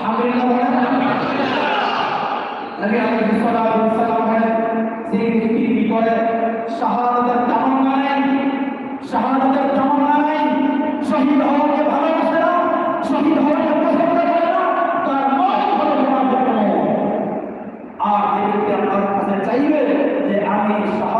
আলহামদুলিল্লাহ বলেন নবী আলাইহিস সালাম সালাম বলেন যে ব্যক্তি বিপদে শাহাদাতের তামান্না নেন শাহাদাতের তামান্না নেন শহীদ হওয়াকে ভালোবাসে না, শহীদ আর যে ব্যক্তি কাছে চাইবে যে আমি শাহাদ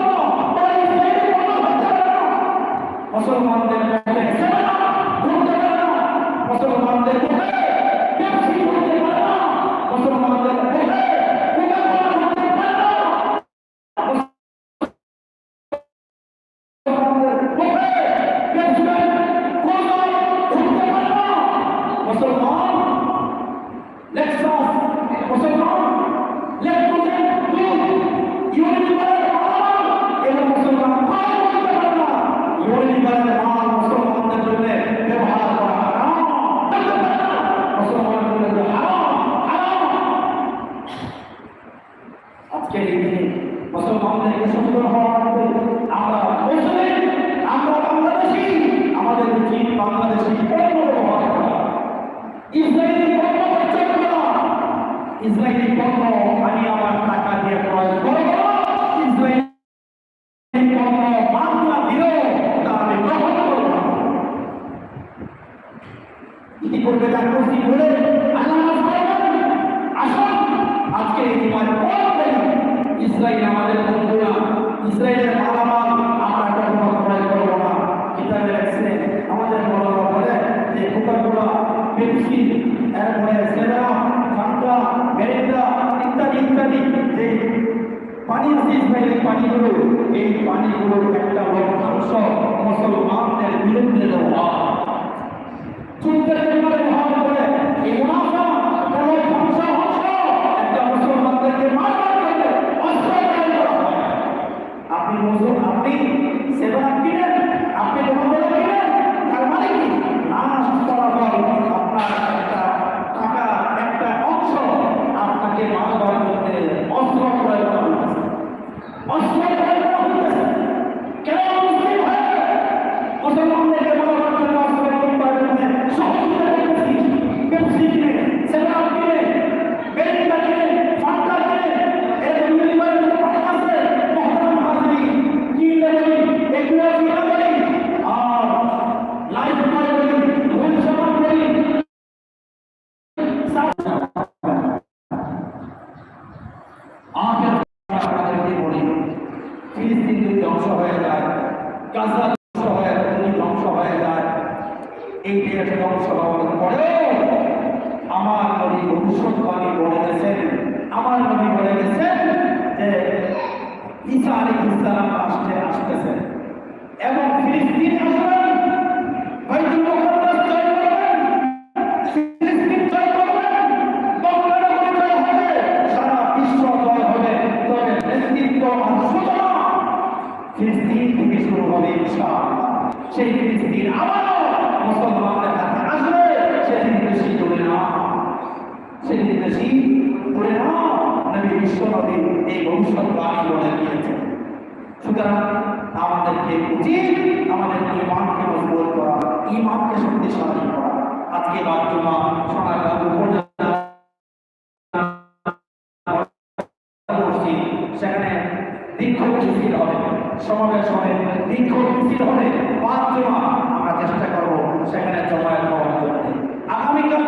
মুসলমানদের মুসলমানদের মুসলমানদের আমাদের বড়রা বলে যে কোকাকোলা, পেপসি, এরপরে সেরা ফান্টা মেরিন্ডা ইত্যাদি ইত্যাদি যে পানি আসিস এই পানিগুলো, এই পানিগুলোর একটা বড় অংশ মুসলমানদের বিরুদ্ধে দেওয়া। আখের ফিলিস্তিন যদি ধ্বংস হয়ে যায় গাজা ইসলাম রাষ্ট্রে আসতেছে। এবং ফিলিস্তিন আসবেন হয়তো ফিলিস্তিন থেকে শুরু হবে ইনশাআল্লাহ। সেই ফিলিস্তিন আবারও মুসলমানদের কাছে আসবে, সেদিন বেশি করে না। সেদিন বেশি করে না, নবী বিশ্বনবী এই ভবিষ্যৎবাণী বলে দিয়েছেন। সুতরাং আমাদেরকে উচিত আমাদের ইমানকে মজবুত করা, ইমানকে শক্তিশালী করা। আজকে বাদ্যমা সোনাগাঁ উপজেলা সেখানে দীর্ঘ মিছিল হবে, সমাবেশ হবে। দীর্ঘ মিছিল হবে বাদ্যমা আমরা চেষ্টা করব সেখানে জমায়েত হওয়ার জন্য। আগামীকাল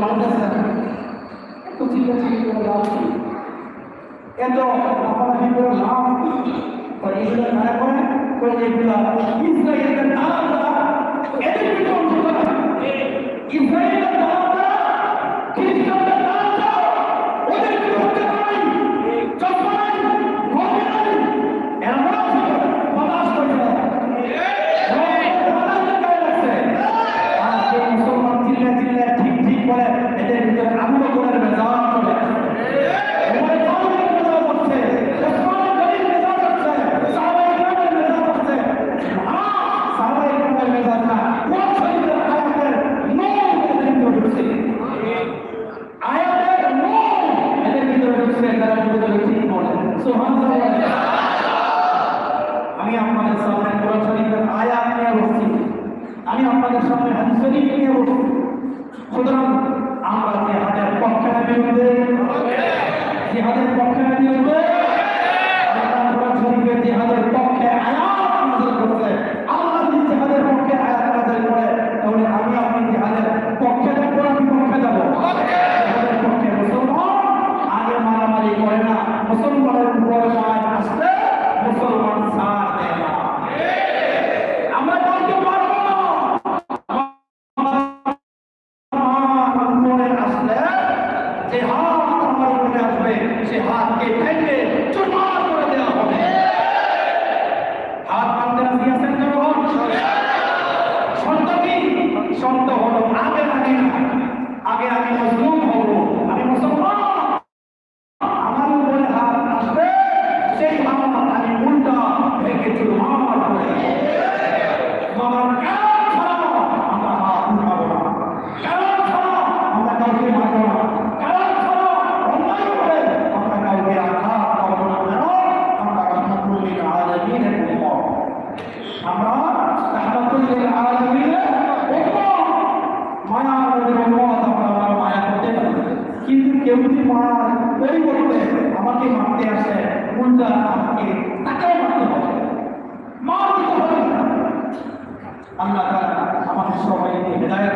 মাদ্রাসা এত চিন্তা চিন্তা করে লাভ কি এত আপনারা ইসরায়েলের দ্বারা আমরা কিন্তু কেউ যদি মায়ার পরিবর্তে আমাকে মানতে আসে উল্টা আমাকে তাকে মানতে হবে। মা হবে। আল্লাহ তাআলা সবাইকে হেদায়েত